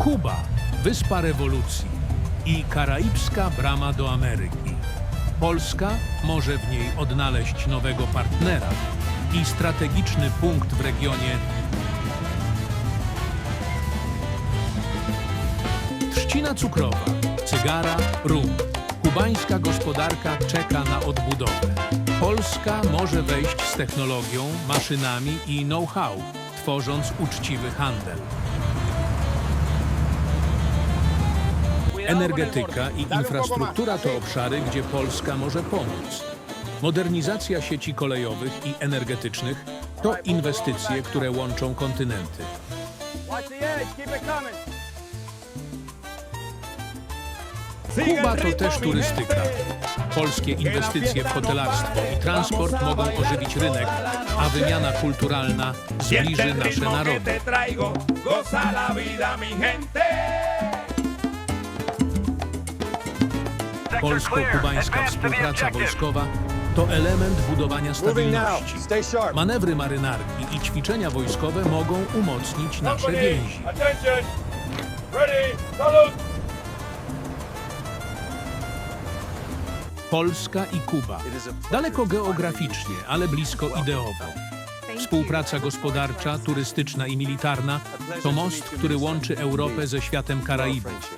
Kuba, wyspa rewolucji i karaibska brama do Ameryki. Polska może w niej odnaleźć nowego partnera i strategiczny punkt w regionie Trzcina cukrowa, cygara, rum. Kubańska gospodarka czeka na odbudowę. Polska może wejść z technologią, maszynami i know-how, tworząc uczciwy handel. Energetyka i infrastruktura to obszary, gdzie Polska może pomóc. Modernizacja sieci kolejowych i energetycznych to inwestycje, które łączą kontynenty. Kuba to też turystyka. Polskie inwestycje w hotelarstwo i transport mogą ożywić rynek, a wymiana kulturalna zbliży nasze narody. Polsko-kubańska współpraca wojskowa to element budowania stabilności. Manewry marynarki i ćwiczenia wojskowe mogą umocnić nasze więzi. Polska i Kuba. Daleko geograficznie, ale blisko ideowo. Współpraca gospodarcza, turystyczna i militarna to most, który łączy Europę ze światem Karaibów.